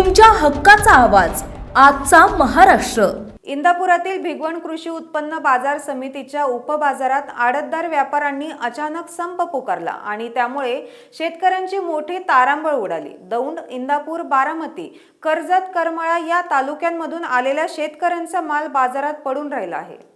तुमच्या हक्काचा आवाज. आजचा महाराष्ट्र. इंदापुरातील भिगवण कृषी उत्पन्न बाजार समितीच्या उपबाजारात आडतदार व्यापाऱ्यांनी अचानक संप पुकारला आणि त्यामुळे शेतकऱ्यांची मोठी तारांबळ उडाली. दौंड इंदापूर बारामती कर्जत करमाळा या तालुक्यांमधून आलेल्या शेतकऱ्यांचा माल बाजारात पडून राहिला आहे.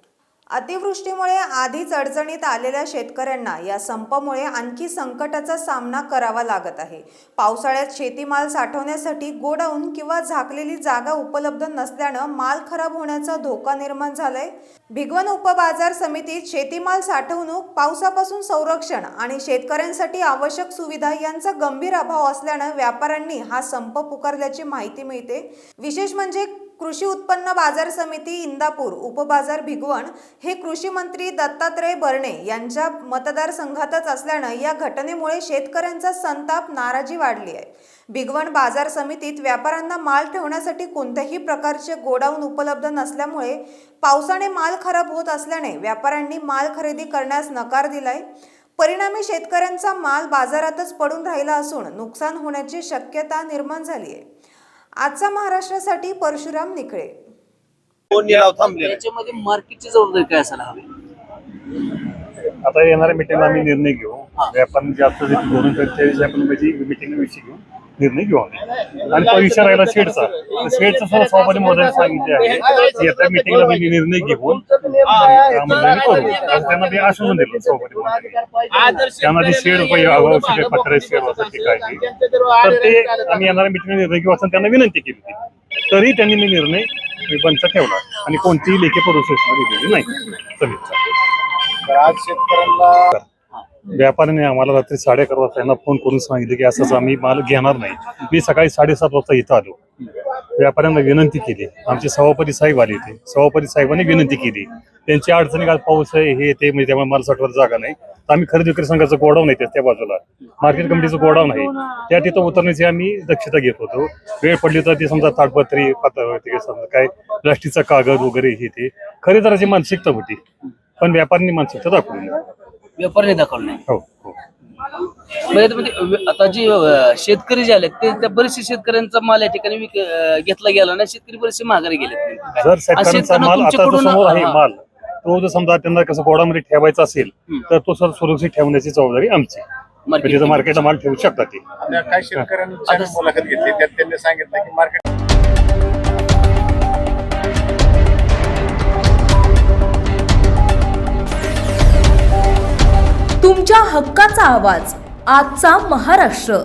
अतिवृष्टीमुळे आधीच अडचणीत आलेल्या शेतकऱ्यांना या संपामुळे आणखी संकटाचा सामना करावा लागत आहे. पावसाळ्यात शेतीमाल साठवण्यासाठी गोडाऊन किंवा झाकलेली जागा उपलब्ध नसल्यानं माल खराब होण्याचा धोका निर्माण झालाय. भिगवण उपबाजार समितीत शेतीमाल साठवणूक पावसापासून संरक्षण आणि शेतकऱ्यांसाठी आवश्यक सुविधा यांचा गंभीर अभाव असल्यानं व्यापाऱ्यांनी हा संप पुकारल्याची माहिती मिळते. विशेष म्हणजे कृषी उत्पन्न बाजार समिती इंदापूर उपबाजार भिगवण हे कृषी मंत्री दत्तात्रय बर्णे यांच्या मतदारसंघातच असल्यानं या घटनेमुळे शेतकऱ्यांचा संताप नाराजी वाढली आहे. भिगवण बाजार समितीत व्यापाऱ्यांना माल ठेवण्यासाठी कोणत्याही प्रकारचे गोडाऊन उपलब्ध नसल्यामुळे पावसाने माल खराब होत असल्याने व्यापाऱ्यांनी माल खरेदी करण्यास नकार दिलाय. परिणामी शेतकऱ्यांचा माल बाजारातच पडून राहिला असून नुकसान होण्याची शक्यता निर्माण झाली आहे. आजचा महाराष्ट्रासाठी परशुराम निकळे कोण निलाव थांबले याच्यामध्ये मार्केटची जबाबदारी काय असायला हवी? आता येणाऱ्या मिटिंगला आम्ही निर्णय घेऊ. व्यापार जास्त धोरण करेल त्याविषयी आपण म्हणजे मिटिंग विषयी घेऊन निर्णय घेऊ आणि तो विषय राहिला शेडचा शेडचा सर्व सभापती मोदय सांगितले आहे. की येत्या मिटिंगला मी निर्णय घेऊन कामधंदे करू. त्यांना ते आश्वासन दिलं सभापती महोदयांनी. त्यांना ते शेड आवश्यक आहे पत्र शेड असेल ते काय ते. तर ते आम्ही येणाऱ्या मिटिंगला निर्णय घेऊ असं त्यांना विनंती केली होती. तरी त्यांनी मी निर्णय मी पंच ठेवला. आणि कोणतीही लेखी प्रोसेस दिलेली नाही. समितीचा आज शेतकऱ्यांना व्यापाऱ्याने आम्हाला रात्री साडे अकरा वाजता यांना फोन करून सांगितलं की असंच आम्ही माल घेणार नाही. मी सकाळी साडेसात वाजता इथं आलो. व्यापाऱ्यांना विनंती केली. आमचे सभापती साहेब आले होते सभापती साहेबांनी विनंती केली. त्यांची अडचणी काय पाऊस आहे हे ते म्हणजे त्यामुळे माल साठवायला जागा नाही. तर आम्ही खरेदी विक्री संघाचं गोडाऊन आहे त्या बाजूला. मार्केट कमिटीचं गोडाऊन आहे. त्या तिथं उतरण्याची आम्ही दक्षता घेत होतो. वेळ पडली तर ते समजा ताडपत्री पातळ समजा काय प्लास्टिकचा कागद वगैरे हे ते. खरेदीदाराची मानसिकता होती. पण व्यापाऱ्यांनी मानसिकता दाखवली. व्यापाऱ्याने दाखवलं नाही. हो हो. व्य- आता जे अं, शेतकरी जे आले ते त्या बरेचसे शेतकऱ्यांचा माल या ठिकाणी विक- अं, घेतला गेला नाही शेतकरी बरेचसे माघारी गेले जर शेतकऱ्यांचा माल आता जो समोर आहे माल तो जर समजा त्यांना कसं गोडामध्ये ठेवायचा असेल तर तो सर सुरक्षित ठेवण्याची जबाबदारी आमची. म्हणजे जर मार्केटला माल ठेवू शकतात ते. आपल्या काही शेतकऱ्यांची आम्ही मुलाखत घेतली त्यात त्यांनी सांगितलं की मार्केट तुमच्या हक्काचा आवाज आजचा महाराष्ट्र.